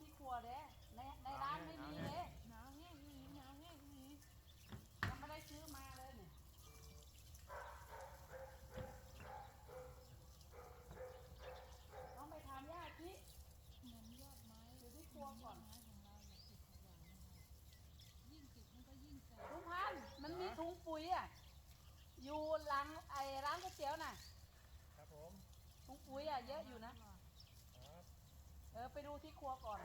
ที่ครัวเด้ในในร้านไม่มีเด้หนาวแห้งอีหลีหนาวแห้งอีหลียังไม่ได้ซื้อมาเลยเนี่ยต้องไปถามญาติที่เหมือนยอดไม้อยู่ที่ครัวก่อน ไม้ของเราอยากติดขยะนะคะยิ่งติดมันก็ยิ่งแสบลุงพันธุ์มันมีถุงปุ๋ยอะ อยู่หลังไอ้ร้านก๋วยเตี๋ยวน่ะ ครับผม ถุงปุ๋ยอะเยอะอยู่นะครับเอ อไปดูที่ครัวก่อน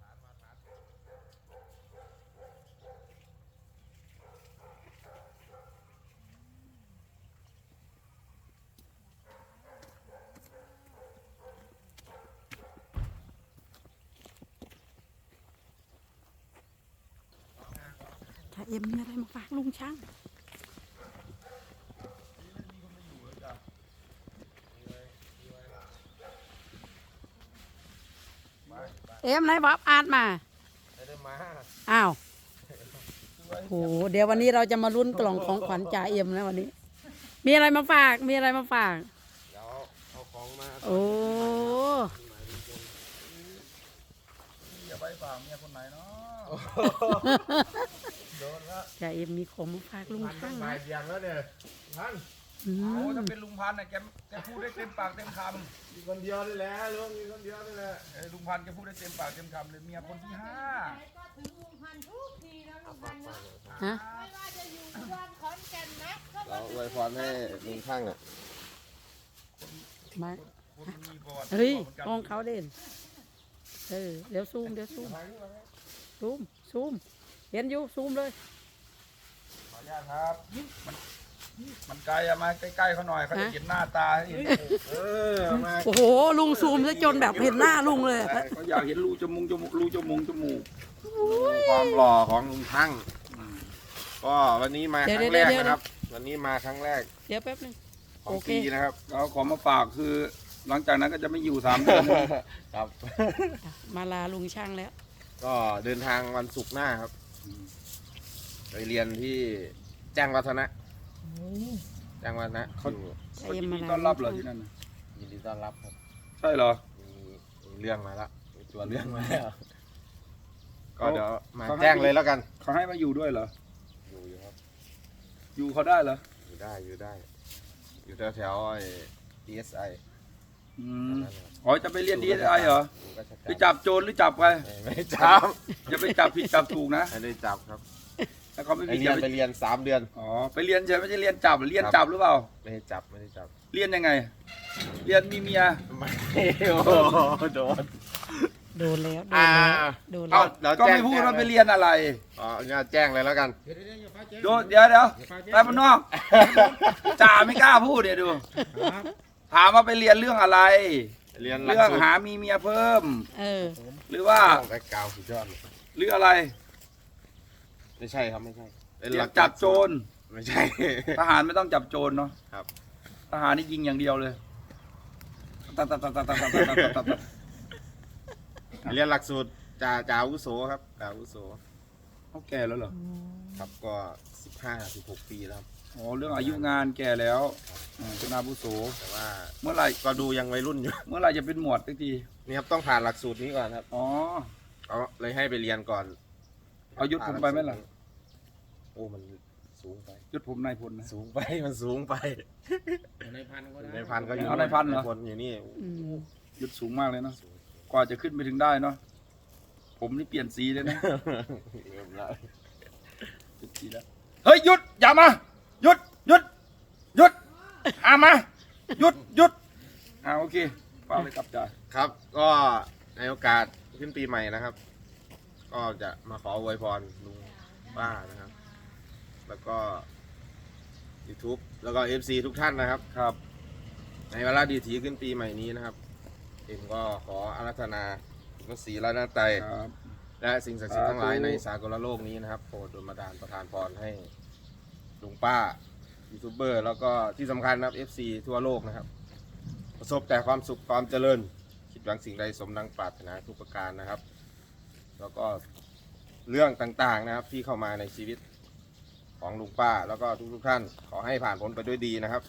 ฐานมาฐาน ถ้า เอ็มมีอะไรมาฝากลุงช่างมีเลยมีไว้ละไปไปเอ็มไหนบ๊อบอ่านมาไม่ได้มาอ้าวโหเดี๋ยววันนี้เราจะมาลุ้นกล่องของขวัญจ่าเอ็มนะวันนี้ มีอะไรมาฝากมีอะไรมาฝากเดี๋ยวเอาของมาโอ้อย่าไปฝากเมียคนไหนเนาะโดนละ จ่าเอ็มมีของมาฝากลุงพันต้ช่าองงบ่านะยเดียงแล้วเนี่ยพันอืโอ้มถ้าเป็นลุงพันธุ์น่ะแกแกพูดได้เต็มปากเต็มคมีคนเดียวนี่แหละลุงมีคนเดียวนี่แหละำเอ้ยลุงพันธุ์แกพูดได้เต็มปากเต็มคำเลยเมียคนที่ห้าไหนก็ถึงลุงพันธุ์ทุกทีนะลุงพันธุ์เนาะฮะไม่ว่าจะอยู่อุดรขอนแก่นนะก็เราอวยพรให้ลุงข้างเนี่ยมาคนมันมีประวัติเฮ้ยหมืนกันห้องเขาเด่นเออเดี๋ยวซูมเดี๋ยวซูมซูมซูมเห็นอยู่ซูมเลย ขออนุญาตครับ มันมันไกลอะมาใกล้ๆเขาหน่อยเขาจะฮะเห็นหน้าตาให้เห็นเออมาโอ้โห ลุงซูมซะจนแบบเห็นหน้าลุงเลยอะเขาอยากเห็นรูจมูกจมูกรูจมูกจมูกความหล่อของลุงทั้งก็วันนี้มาครั้งแรกนะครับ วันนี้มาครั้งแรกเดี๋ยวแป๊บนึง ของโอเค ปีนะครับเราขอมาฝากคือ หลังจากนั้นก็จะไม่อยู่สามเดือนครับ มาลาลุงช่างแล้ว ก็เดินทางวันศุกร์หน้าครับ ไปเรียนที่แจ้งวัฒนะแจ้งวัฒนะเขาอยู่เขายินดีต้อนรับเหรอที่นั่นน่ะยินดีต้อนรับครับใช่เหรอมีมีเรื่องมาแล้วมีตัวเรื่องมาแล้วก็เขาเดี๋ยวมาเขาให้แจ้งเลยแล้วกันเขาให้มาอยู่ด้วยเหรออยู่อยู่ครับอยู่เขาได้เหรออยู่ได้อยู่ได้ อยู่แถวแถวๆไอ้ DSI อืนั่มนแหละครับอ๋อจะไปเรียนดีไอเหรออยู่ราชการไปจับโจรหรือจับใครไม่ไม่ได้จับอย่าไปจับผิดจับถูกนะไม่ได้จับครับ ถ้าเขาไม่ไปผิดเรีอยนย่าไปไปเรียนสามเดือน อ๋อไปเรียนใช่ไหมไม่ใช่เรียนจับเรียนจับหรือเปล่า ไม่ได้จับไม่ได้จับเรียนยังไง เรียนมีเมีย ไม่โอ้โหโดน โดนแล้ว โดนอ่า แล้วโดนแล้เอาวเดี๋ยวก็แจ้งไม่พูดแจ้งว่าไปเลยเรียนอะไร อ๋อเนี่ยแจ้งเลยแล้วกันดูเดี๋ยวเดี๋ยวไปบ้านนอก จ่าไม่กล้าพูดเดี๋ยวดู ถามว่าไปเรียนเรื่องอะไร เรียนหลักเรื่องสูตรหามีเมียเพิ่ม เออ หรือว่าแบ็คกราวด์สุดยอดเลยหรืออะไร ไม่ใช่ครับไม่ใช่เป็นเรีหยลันกจับโจรไม่ใช่ ทหารไม่ต้องจับโจรเนาะครับ ทหารนี่ยิงอย่างเดียวเลยตัดตัดตัดตัดตัดตัดตัดตัดตัดเรียนหลักสูตรจ่าจ่าอาวุโสครับจ่าอาวุโสเขาแก่แล้วเหรอครับก็สิบห้าสิบหกปีแล้วครับอ๋อเรื่องอายุงานแก่แล้วอืมเป็นอาบุโสแต่ว่าเมื่อไหร่ก็ดูยังวัยรุ่นอยู่ เมื่อไหร่จะเป็นหมวดสักทีนี่ครับต้องผ่านหลักสูตรนี้ก่อนครับอ๋อ เอาเลยให้ไปเรียนก่อน เอายุทธผมไปไหมล่ะ โอ้มันสูสูงไป ยศผมนายพลนะ สูงไปมันสูงไปในพันก็ได้ในพันก็อยู่เอาในพันเหรอพลอยู่นี่อืมยศสูงมากเลยเนาะกว่าจะขึ้นไปถึงได้เนาะ ผมนี่เปลี่ยนสีเลยนะ เริ่มแล้วเปลี่ยนสีแล้ว เฮ้ยหยุดอย่ามาหยุดหยุดหยุดอามาหยุดหยุดอ่าโอเคฝากเลยกลับจ่าครับ ก็ในโอกาสขึ้นปีใหม่นะครับ ก็จะมาขออวยพรลุงป้านะครับ แล้วก็ YouTube แล้วก็ FC ทุกท่านนะครับ ครับ ในเวลาดีทีขึ้นปีใหม่นี้นะครับ เอ็มก็ขออารัธนาพระศรีรัตนตรัยครับ และสิ่งศักดิ์สิทธิ์ทั้งหลายสาธุในสากลโลกนี้นะครับโปรดดลบันดาลประทานพรให้ลุงป้ายูทูบเบอร์แล้วก็ที่สำคัญนะครับ FC ทั่วโลกนะครับ ประสบแต่ความสุขความเจริญ คิดหวังสิ่งใดสมดังปรารถนาทุกประการนะครับ แล้วก็เรื่องต่างๆนะครับที่เข้ามาในชีวิตของลุงป้าแล้วก็ทุกๆท่าน ขอให้ผ่านพ้นไปด้วยดีนะครับ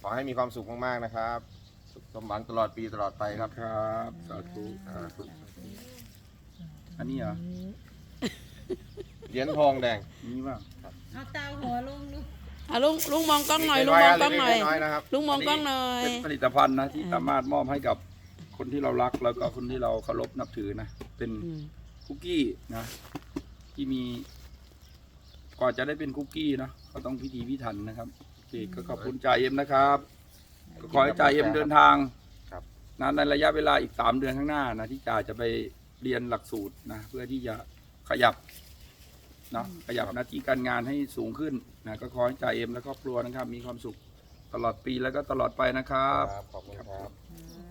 ขอให้มีความสุขมากๆนะครับ สุขสมหวังตลอดปีตลอดไปครับครับสาธุสาธุอันนี้เหรอเหรียญทองแดงนี่ว่าเอาตาหัวลงลูกอะลุงลุงมองกล้องหน่อยลุงมองกล้องหน่อย เล็กๆน้อยๆนะครับลุงมองกล้องหน่อย เป็นผลิตภัณฑ์นะที่สามารถมอบให้กับ คนที่เรารักแล้วก็คนที่เราเคารพนับถือนะ เป็นอืมคุกกี้นะ ที่มีกว่าจะได้เป็นคุกกี้นะก็ต้องพิธีพิถันนะครับโอเคก็ขอบคุณจ่าเอ็มนะครับก็ขอให้จ่าเอ็มเดินทางครับ นะในระยะเวลาอีกสามเดือนข้างหน้านะที่จ่าจะไปเรียนหลักสูตรนะเพื่อที่จะขยับเนาะขยับหน้าที่การงานให้สูงขึ้นนะก็ขอให้จ่าเอ็มและครอบครัวนะครับ มีความสุขตลอดปีแล้วก็ตลอดไปนะครับ ขอบคุณครับโอเ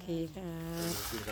คค